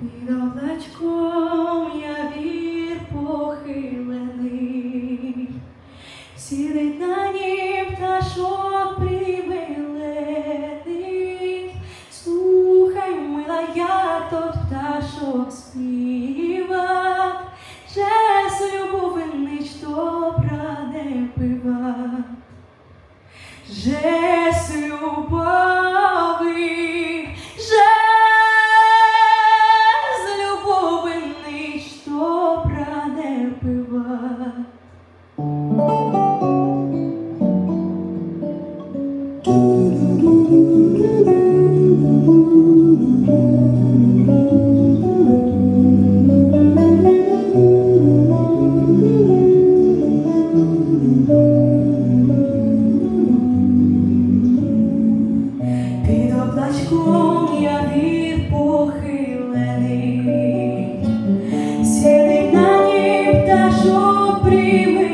Під облачком я вір похилений, сідить на нім пташок примилений. Слухай, мила, як тот пташок спів. Вічком я від похилений, сірий на ній пташок прийми.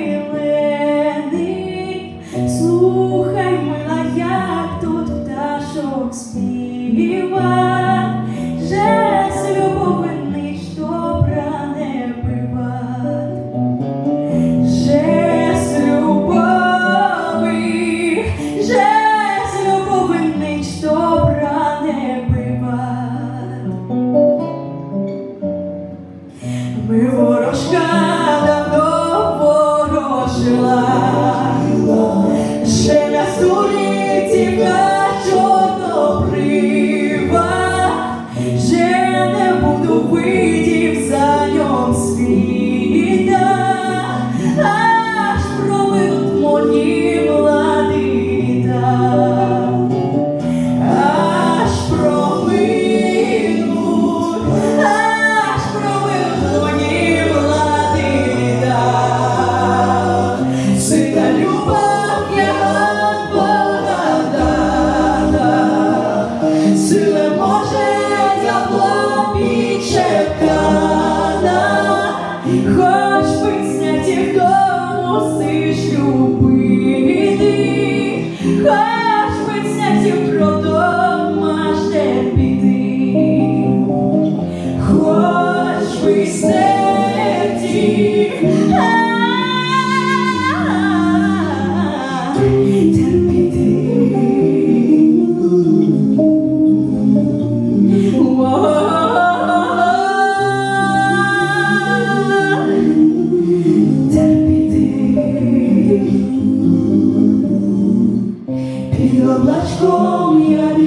Ми ворожка давно ворожила. любив. облачком я